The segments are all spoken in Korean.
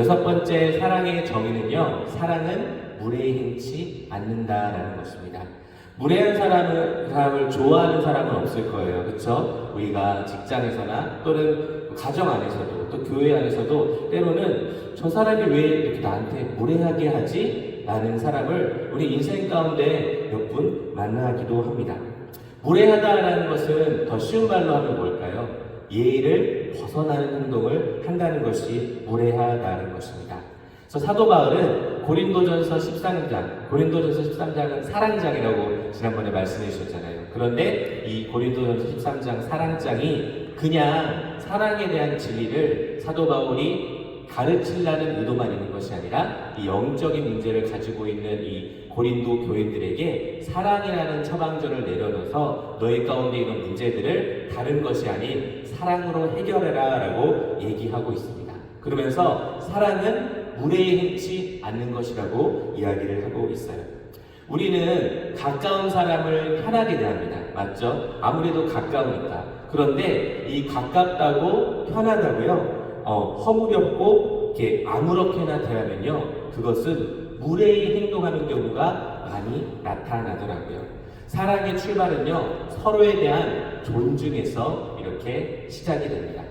여섯 번째 사랑의 정의는요, 사랑은 무례행치 않는다라는 것입니다. 무례한 사람은, 사람을 좋아하는 사람은 없을 거예요. 그렇죠? 우리가 직장에서나 또는 가정 안에서도 또 교회 안에서도 때로는 저 사람이 왜 이렇게 나한테 무례하게 하지? 라는 사람을 우리 인생 가운데 몇 분 만나기도 합니다. 무례하다라는 것은 더 쉬운 말로 하면 뭘까요? 예의를 벗어나는 행동을 한다는 것이 무례하다는 것입니다. 그래서 사도 바울은 고린도전서 13장, 고린도전서 13장은 사랑장이라고 지난번에 말씀해 주셨잖아요. 그런데 이 고린도전서 13장 사랑장이 그냥 사랑에 대한 진리를 사도 바울이 가르치려는 의도만 있는 것이 아니라 이 영적인 문제를 가지고 있는 이 고린도 교인들에게 사랑이라는 처방전을 내려놓아서 너희 가운데 있는 문제들을 다른 것이 아닌 사랑으로 해결해라 라고 얘기하고 있습니다. 그러면서 사랑은 무례에 행치 않는 것이라고 이야기를 하고 있어요. 우리는 가까운 사람을 편하게 대합니다. 맞죠? 아무래도 가까우니까. 그런데 이 가깝다고 편하다고요? 어, 허물없고 이렇게 아무렇게나 대하면요, 그것은 무례히 행동하는 경우가 많이 나타나더라고요. 사랑의 출발은요, 서로에 대한 존중에서 이렇게 시작이 됩니다.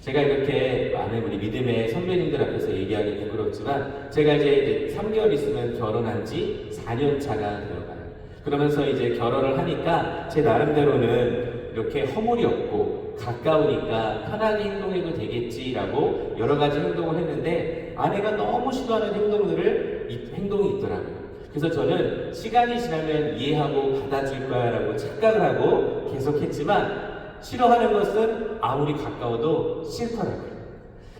제가 이렇게 많은 우리 믿음의 선배님들 앞에서 얘기하기 부끄럽지만, 제가 이제 3개월 있으면 결혼한 지 4년 차가 되어가요. 그러면서 이제 결혼을 하니까 제 나름대로는 이렇게 허물이 없고 가까우니까 편하게 행동해도 되겠지라고 여러 가지 행동을 했는데 아내가 너무 싫어하는 행동들을 이 행동이 있더라고요. 그래서 저는 시간이 지나면 이해하고 받아줄 거야라고 착각을 하고 계속했지만 싫어하는 것은 아무리 가까워도 싫더라고요.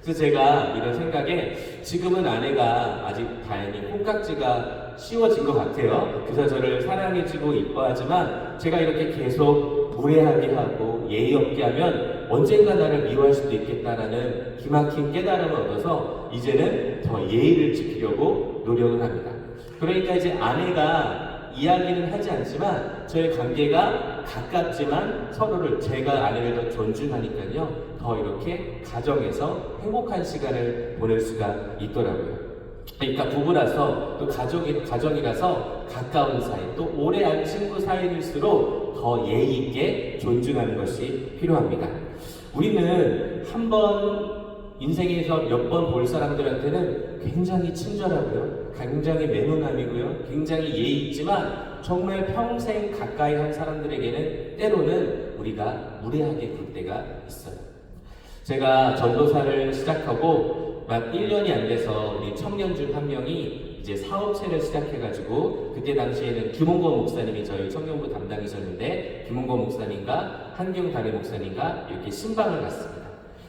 그래서 제가 이런 생각에 지금은 아내가 아직 다행히 콩깍지가 씌워진 것 같아요. 그래서 저를 사랑해주고 이뻐하지만 제가 이렇게 계속 무례하게 하고 예의 없게 하면 언젠가 나를 미워할 수도 있겠다라는 기막힌 깨달음을 얻어서 이제는 더 예의를 지키려고 노력을 합니다. 그러니까 이제 아내가 이야기는 하지 않지만 저의 관계가 가깝지만 서로를 제가 아내를 더 존중하니까요 더 이렇게 가정에서 행복한 시간을 보낼 수가 있더라고요. 그러니까 부부라서 또 가족이 가정이라서 가까운 사이 또 오래 안 친구 사이일수록 더 예의 있게 존중하는 것이 필요합니다. 우리는 한 번 인생에서 몇 번 볼 사람들한테는 굉장히 친절하고요, 굉장히 매너남이고요, 굉장히 예의 있지만 정말 평생 가까이 한 사람들에게는 때로는 우리가 무례하게 굴 때가 있어요. 제가 전도사를 시작하고 막 1년이 안 돼서 우리 청년 중 한 명이 이제 사업체를 시작해가지고 그때 당시에는 김홍건 목사님이 저희 청년부 담당이셨는데 김홍건 목사님과 한경 다리 목사님과 이렇게 신방을 갔습니다.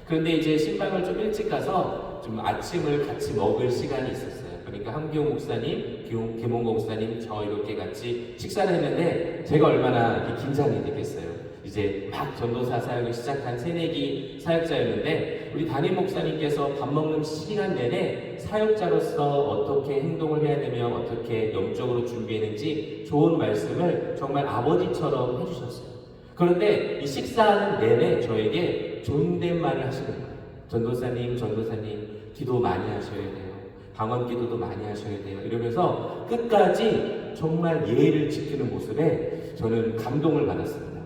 그런데 이제 신방을 좀 일찍 가서 좀 아침을 같이 먹을 시간이 있었어요. 그러니까 한기용 목사님, 김- 김홍건 목사님, 저 이렇게 같이 식사를 했는데 제가 얼마나 긴장이 됐겠어요. 이제 막 전도사 사역을 시작한 새내기 사역자였는데 우리 담임 목사님께서 밥 먹는 시간 내내 사역자로서 어떻게 행동을 해야 되며 어떻게 영적으로 준비했는지 좋은 말씀을 정말 아버지처럼 해주셨어요. 그런데 이 식사하는 내내 저에게 존댓말을 하시는 거예요. 전도사님, 전도사님, 기도 많이 하셔야 돼요. 방언 기도도 많이 하셔야 돼요. 이러면서 끝까지 정말 예의를 지키는 모습에 저는 감동을 받았습니다.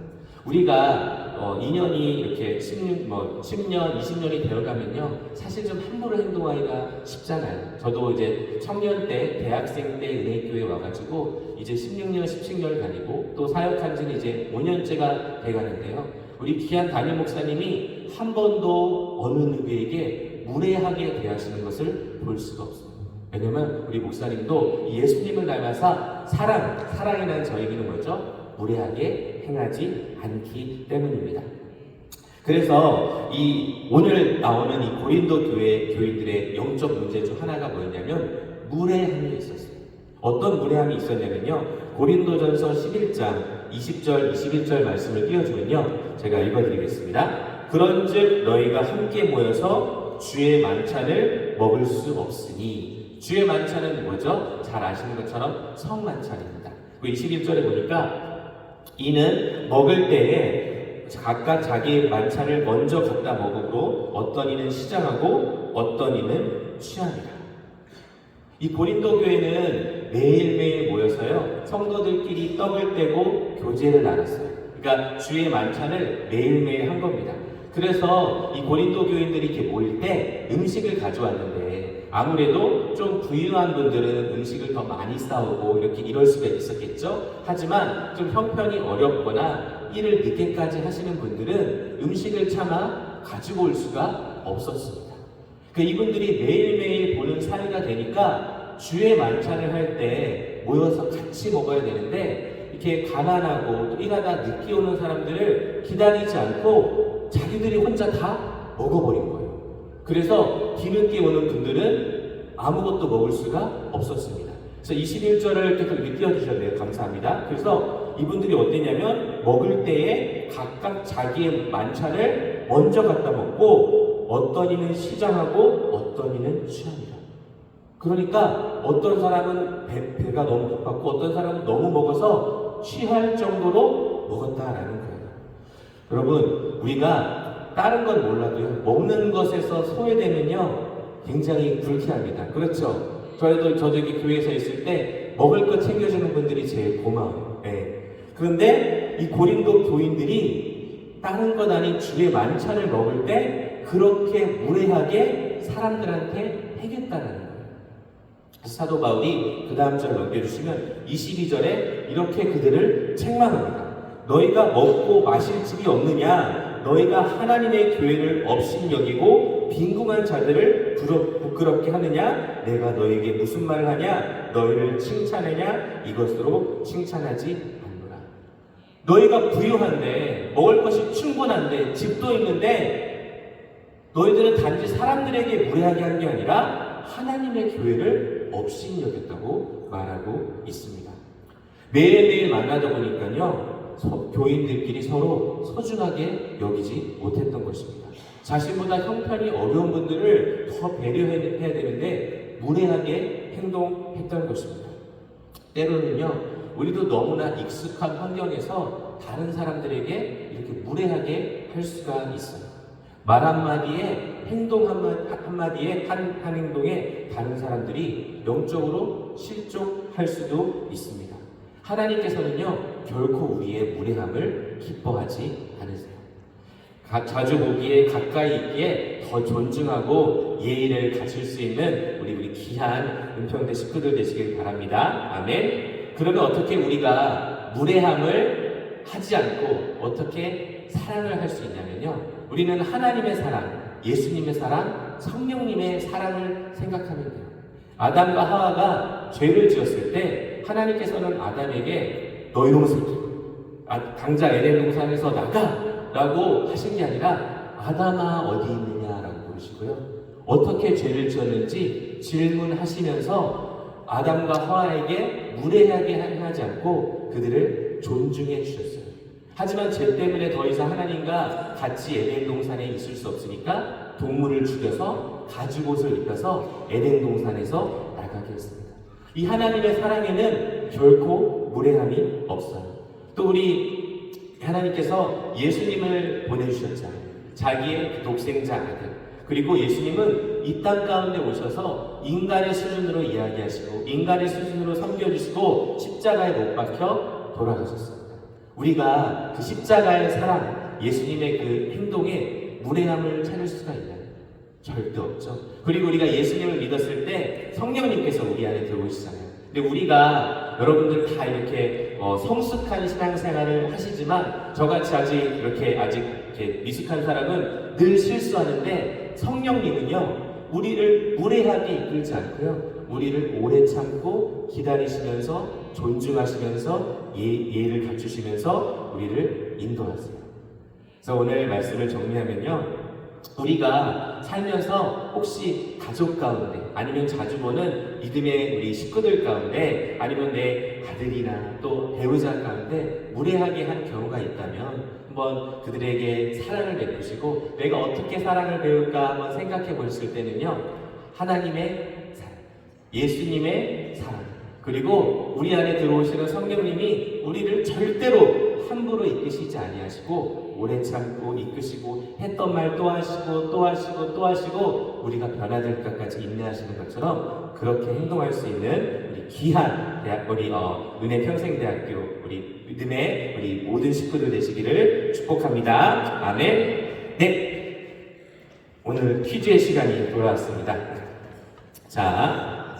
우리가 어, 2년이 이렇게 10년, 뭐 10년, 20년이 되어가면요. 사실 좀 함부로 행동하기가 쉽잖아요. 저도 이제 청년 때, 대학생 때 은혜교회 와가지고 이제 16년, 17년 다니고 또 사역한 지는 이제 5년째가 돼가는데요. 우리 귀한 담임 목사님이 한 번도 어느 누구에게 무례하게 대하시는 것을 볼 수가 없어요. 왜냐면 우리 목사님도 이 예수님을 닮아서 사랑, 사랑이라는 저에게는 뭐죠? 무례하게 행하지 않기 때문입니다. 그래서 이 오늘 나오는 이 고린도 교회 교인들의 영적 문제 중 하나가 뭐였냐면 무례함이 있었어요. 어떤 무례함이 있었냐면요. 고린도전서 11장 20절 21절 말씀을 띄워주면요. 제가 읽어드리겠습니다. 그런즉 너희가 함께 모여서 주의 만찬을 먹을 수 없으니 주의 만찬은 뭐죠? 잘 아시는 것처럼 성만찬입니다. 그 21절에 보니까 이는 먹을 때에 각각 자기의 만찬을 먼저 갖다 먹으므로 어떤 이는 시장하고 어떤 이는 취합니다. 이 고린도 교회는 매일매일 모여서요, 성도들끼리 떡을 떼고 교제를 나눴어요. 그러니까 주의 만찬을 매일매일 한 겁니다. 그래서 이 고린도 교인들이 이렇게 모일 때 음식을 가져왔는데 아무래도 좀 부유한 분들은 음식을 더 많이 싸우고 이렇게 이럴 수가 있었겠죠. 하지만 좀 형편이 어렵거나 일을 늦게까지 하시는 분들은 음식을 차마 가지고 올 수가 없었습니다. 그 이분들이 매일매일 보는 사이가 되니까 주의 만찬을 할 때 모여서 같이 먹어야 되는데 이렇게 가난하고 또 일하다 늦게 오는 사람들을 기다리지 않고 자기들이 혼자 다 먹어버린 거예요. 그래서 뒤늦게 오는 분들은 아무것도 먹을 수가 없었습니다. 그래서 21절을 계속 이렇게 띄워주셨네요. 감사합니다. 그래서 이분들이 어땠냐면 먹을 때에 각각 자기의 만찬을 먼저 갖다 먹고 어떤 이는 시장하고 어떤 이는 취합니다. 그러니까 어떤 사람은 배, 배가 너무 고팠고 어떤 사람은 너무 먹어서 취할 정도로 먹었다라는 거예요. 여러분, 우리가 다른 건 몰라도요, 먹는 것에서 소외되면요, 굉장히 불쾌합니다. 그렇죠? 저희도 저 저기 교회에서 있을 때 먹을 거 챙겨주는 분들이 제일 고마워요. 예. 그런데 이 고린도 교인들이 다른 것 아닌 주의 만찬을 먹을 때 그렇게 무례하게 사람들한테 해겠다는 거예요. 사도 바울이 그 다음 절 넘겨주시면 22절에 이렇게 그들을 책망합니다. 너희가 먹고 마실 집이 없느냐? 너희가 하나님의 교회를 업신 여기고 빈궁한 자들을 부끄럽게 하느냐? 내가 너에게 무슨 말을 하냐? 너희를 칭찬하냐? 이것으로 칭찬하지 않노라. 너희가 부유한데 먹을 것이 충분한데 집도 있는데 너희들은 단지 사람들에게 무례하게 한 게 아니라 하나님의 교회를 업신 여겼다고 말하고 있습니다. 매일매일 만나다 보니까요, 서- 교인들끼리 서로 소중하게 여기지 못했던 것입니다. 자신보다 형편이 어려운 분들을 더 배려해야 되는데 무례하게 행동했던 것입니다. 때로는요, 우리도 너무나 익숙한 환경에서 다른 사람들에게 이렇게 무례하게 할 수가 있어요. 말 한마디에 행동 한마- 한마디에 한, 한 행동에 다른 사람들이 영적으로 실족할 수도 있습니다. 하나님께서는요, 결코 우리의 무례함을 기뻐하지 않으세요. 가- 자주 보기에 가까이 있기에 더 존중하고 예의를 갖출 수 있는 우리 우리 귀한 은평대 식구들 되시길 바랍니다. 아멘. 그러면 어떻게 우리가 무례함을 하지 않고 어떻게 사랑을 할 수 있냐면요. 우리는 하나님의 사랑, 예수님의 사랑, 성령님의 사랑을 생각하면 돼요. 아담과 하와가 죄를 지었을 때 하나님께서는 아담에게 너 이놈 새끼, 아, 당장 에덴 동산에서 나가! 라고 하신 게 아니라 아담아 어디 있느냐라고 부르시고요. 어떻게 죄를 지었는지 질문하시면서 아담과 하와에게 무례하게 행하지 않고 그들을 존중해 주셨어요. 하지만 죄 때문에 더 이상 하나님과 같이 에덴 동산에 있을 수 없으니까 동물을 죽여서 가죽옷을 입혀서 에덴 동산에서 나가게 했습니다. 이 하나님의 사랑에는 결코 무례함이 없어요. 또 우리 하나님께서 예수님을 보내주셨잖아요. 자기의 독생자 아들. 그리고 예수님은 이 땅 가운데 오셔서 인간의 수준으로 이야기하시고 인간의 수준으로 섬겨주시고 십자가에 못 박혀 돌아가셨습니다. 우리가 그 십자가의 사랑, 예수님의 그 행동에 무례함을 찾을 수가 있나요? 절대 없죠. 그리고 우리가 예수님을 믿었을 때 성령님께서 우리 안에 들어오시잖아요. 근데 우리가 여러분들 다 이렇게 어, 성숙한 신앙생활을 하시지만 저같이 아직 이렇게 아직 이렇게 미숙한 사람은 늘 실수하는데 성령님은요 우리를 무례하게 이끌지 않고요 우리를 오래 참고 기다리시면서 존중하시면서 예, 예의를 갖추시면서 우리를 인도하세요. 그래서 오늘 말씀을 정리하면요. 우리가 살면서 혹시 가족 가운데 아니면 자주 보는 믿음의 우리 식구들 가운데 아니면 내 아들이나 또 배우자 가운데 무례하게 한 경우가 있다면 한번 그들에게 사랑을 베푸시고 내가 어떻게 사랑을 배울까 한번 생각해 보실 때는요 하나님의 사랑 예수님의 사랑 그리고 우리 안에 들어오시는 성령님이 우리를 절대로 함부로 이끄시지 아니하시고 오래 참고 이끄시고 했던 말 또 하시고 또 하시고 또 하시고 우리가 변화될 것까지 인내하시는 것처럼 그렇게 행동할 수 있는 우리 귀한 대학 우리 어, 은혜 평생대학교 우리 믿음의 우리 모든 식구들 되시기를 축복합니다. 아멘. 네. 오늘 퀴즈의 시간이 돌아왔습니다. 자,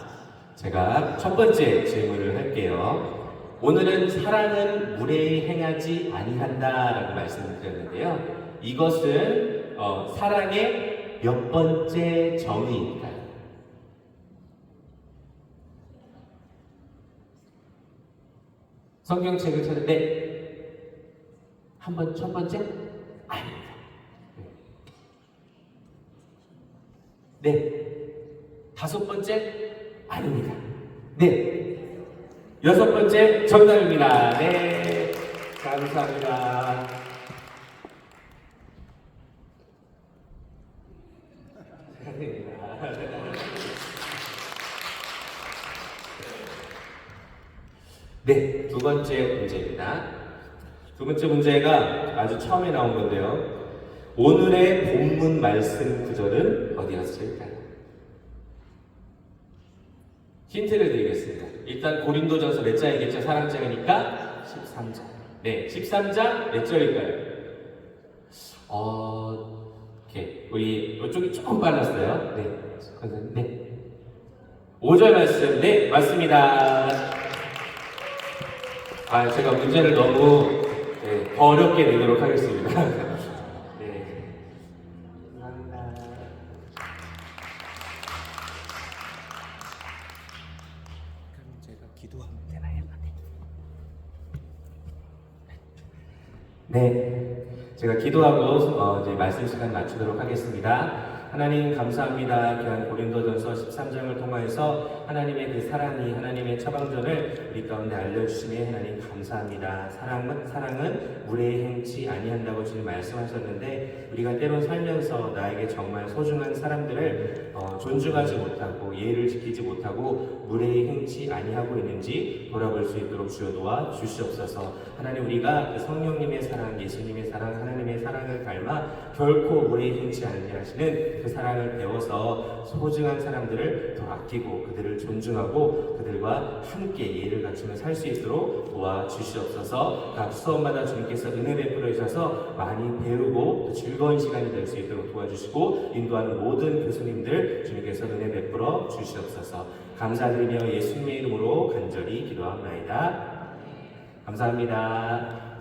제가 첫 번째 질문을 할게요. 오늘은 사랑은 무례히 행하지 아니한다라고 말씀을 드렸는데요. 이것은 어, 사랑의 몇 번째 정의일까요? 성경책을 찾는데 한 번 첫 번째 아닙니다. 네. 다섯 번째 아닙니다. 네. 여섯 번째 정답입니다. 네. 감사합니다. 네, 두 번째 문제입니다. 두 번째 문제가 아주 처음에 나온 건데요. 오늘의 본문 말씀 구절은 어디였을까요? 힌트를 드리겠습니다. 일단 고린도전서 몇 장이겠죠? 사랑장이니까 13장. 네, 13장 몇 절일까요? 어, 이렇게 우리 이쪽이 조금 빨랐어요. 네. 네. 5절 말씀. 네, 맞습니다. 아, 제가 문제를 너무 네, 더 어렵게 내도록 하겠습니다. 네. 감사합니다. 그럼 제가 기도하면 되나요? 네, 제가 기도하고 어, 이제 말씀 시간 맞추도록 하겠습니다. 하나님 감사합니다. 귀한 고린도전서 13장을 통하여서 하나님의 그 사랑이 하나님의 처방전을 우리 가운데 알려주시니 하나님 감사합니다. 사랑은 사랑은 무례히 행치 아니한다고 주님 말씀하셨는데 우리가 때론 살면서 나에게 정말 소중한 사람들을 어, 존중하지 못하고 예의를 지키지 못하고 무례히 행치 아니하고 있는지 돌아볼 수 있도록 주여 도와 주시옵소서. 하나님 우리가 그 성령님의 사랑, 예수님의 사랑, 하나님의 사랑을 닮아 결코 무례히 행치 아니하시는 그 사랑을 배워서 소중한 사람들을 더 아끼고 그들을 존중하고 그들과 함께 예의를 갖추며 살 수 있도록 도와 주시옵소서. 각 수업마다 주님께서 은혜 베풀어 주셔서 많이 배우고 또 즐거운 시간이 될 수 있도록 도와주시고 인도하는 모든 교수님들 주님께서 은혜 베풀어 주시옵소서. 감사드리며 예수님의 이름으로 간절히 기도합나이다. 감사합니다.